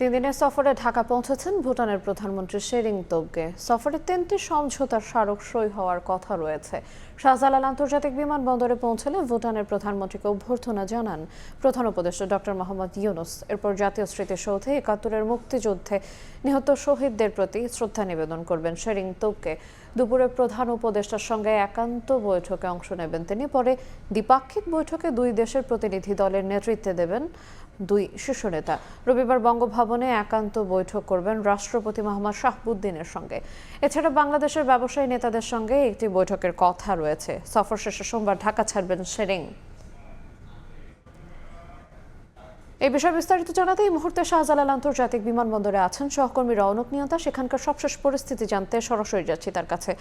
তিন দিনের সফরে ঢাকা পৌঁছেছেন ভুটানের প্রধানমন্ত্রী শেরিং তোবগে সফরে তিনটি সমঝোতার স্মারক সই হওয়ার কথা রয়েছে। শাহজালাল আন্তর্জাতিক বিমানবন্দরে পৌঁছলে ভুটানের প্রধানমন্ত্রীকে অভ্যর্থনা জানান প্রধান উপদেষ্টা ডক্টর মোহাম্মদ ইউনুস। এরপর জাতীয় স্মৃতিসৌধে একাত্তরের মুক্তিযুদ্ধে নিহত শহীদদের প্রতি শ্রদ্ধা নিবেদন করবেন শেরিং তোবকে দুপুরে প্রধান উপদেষ্টার সঙ্গে একান্ত বৈঠকে অংশ নেবেন তিনি। পরে দ্বিপাক্ষিক বৈঠকে দুই দেশের প্রতিনিধি দলের নেতৃত্বে দেবেন দুই শীর্ষ নেতা। রবিবার বঙ্গভবনে একান্ত বৈঠক করবেন রাষ্ট্রপতি মোহাম্মদ শাহবুদ্দিনের সঙ্গে। এছাড়া বাংলাদেশের ব্যবসায়ী নেতাদের সঙ্গে একটি বৈঠকের কথা রয়েছে। সফর শেষে সোমবার ঢাকা ছাড়বেন শেরিং এই বিষয়ে বিস্তারিত জানাতে এই মুহূর্তে শাহজালাল আন্তর্জাতিক বিমানবন্দরে আছেন। সহকর্মী রৌনক নিয়ন্তা, সেখানকার সবশেষ পরিস্থিতি জানতে সরাসরি যাচ্ছি তার কাছে।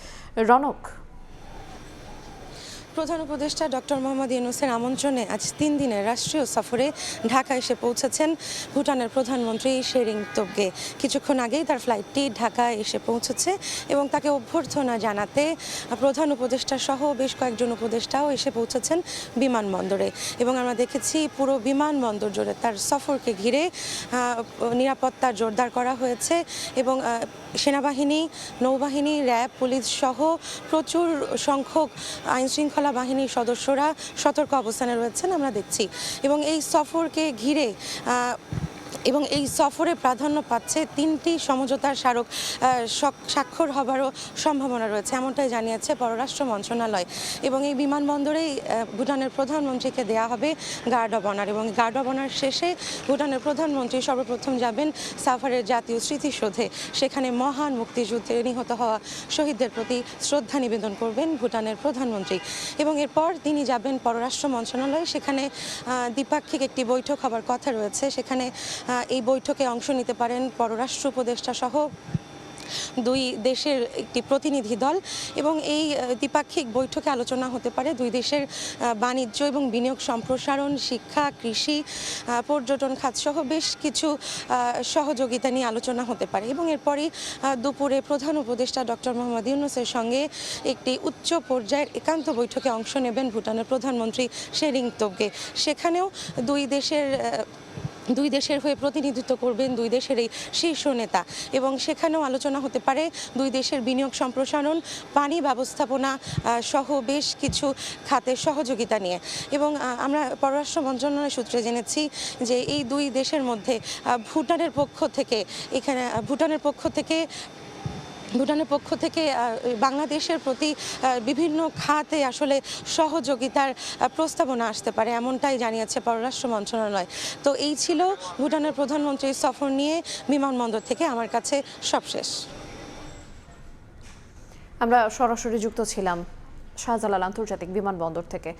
রনক প্রধান উপদেষ্টা ডক্টর মোহাম্মদ ইউনুসের আমন্ত্রণে আজ তিন দিনের রাষ্ট্রীয় সফরে ঢাকা এসে পৌঁছেছেন ভুটানের প্রধানমন্ত্রী শেরিং তোবগে। কিছুক্ষণ আগেই তার ফ্লাইটটি ঢাকায় এসে পৌঁছেছে এবং তাকে অভ্যর্থনা জানাতে প্রধান উপদেষ্টা সহ বেশ কয়েকজন উপদেষ্টাও এসে পৌঁছেছেন বিমানবন্দরে। এবং আমরা দেখেছি পুরো বিমানবন্দর জুড়ে তার সফরকে ঘিরে নিরাপত্তা জোরদার করা হয়েছে এবং সেনাবাহিনী, নৌবাহিনী, র্যাব, পুলিশ সহ প্রচুর সংখ্যক আইন শৃঙ্খলা বাহিনীর সদস্যরা সতর্ক অবস্থানে রয়েছেন আমরা দেখছি। এবং এই সফরকে ঘিরে এবং এই সফরে প্রাধান্য পাচ্ছে তিনটি সমঝোতার স্মারক স্বাক্ষর হবারও সম্ভাবনা রয়েছে, এমনটাই জানিয়েছে পররাষ্ট্র মন্ত্রণালয়। এবং এই বিমানবন্দরেই ভুটানের প্রধানমন্ত্রীকে দেয়া হবে গার্ড অব অনার। এবং গার্ড অব অনার শেষে ভুটানের প্রধানমন্ত্রী সর্বপ্রথম যাবেন সাফারের জাতীয় স্মৃতিসৌধে। সেখানে মহান মুক্তিযুদ্ধে নিহত হওয়া শহীদদের প্রতি শ্রদ্ধা নিবেদন করবেন ভুটানের প্রধানমন্ত্রী। এবং এরপর তিনি যাবেন পররাষ্ট্র মন্ত্রণালয়ে। সেখানে দ্বিপাক্ষিক একটি বৈঠক হবার কথা রয়েছে। সেখানে এই বৈঠকে অংশ নিতে পারেন পররাষ্ট্র উপদেষ্টা সহ দুই দেশের একটি প্রতিনিধি দল। এবং এই দ্বিপাক্ষিক বৈঠকে আলোচনা হতে পারে দুই দেশের বাণিজ্য এবং বিনিয়োগ সম্প্রসারণ, শিক্ষা, কৃষি পর্যটন খাত সহ বেশ কিছু সহযোগিতা নিয়ে আলোচনা হতে পারে। এবং এরপরই দুপুরে প্রধান উপদেষ্টা ডক্টর মোহাম্মদ ইউনুসের সঙ্গে একটি উচ্চ পর্যায়ের একান্ত বৈঠকে অংশ নেবেন ভুটানের প্রধানমন্ত্রী শেরিং তোবগে সেখানেও দুই দেশের দুই দেশের হয়ে প্রতিনিধিত্ব করবেন দুই দেশের এই শীর্ষ নেতা। এবং সেখানেও আলোচনা হতে পারে দুই দেশের বিনিয়োগ সম্প্রসারণ, পানি ব্যবস্থাপনা সহ বেশ কিছু খাতের সহযোগিতা নিয়ে। এবং আমরা পররাষ্ট্র মন্ত্রণালয় সূত্রে জেনেছি যে এই দুই দেশের মধ্যে ভুটানের পক্ষ থেকে এখানে ভুটানের পক্ষ থেকে ভুটানের পক্ষ থেকে বাংলাদেশের প্রতি বিভিন্ন খাতে আসলে সহযোগিতার প্রস্তাবনা আসতে পারে এমনটাই জানিয়েছে পররাষ্ট্র মন্ত্রণালয়। তো এই ছিল ভুটানের প্রধানমন্ত্রীর সফর নিয়ে বিমানবন্দর থেকে আমার কাছে সবশেষ। আমরা সরাসরি যুক্ত ছিলাম শাহজালাল আন্তর্জাতিক বিমানবন্দর থেকে।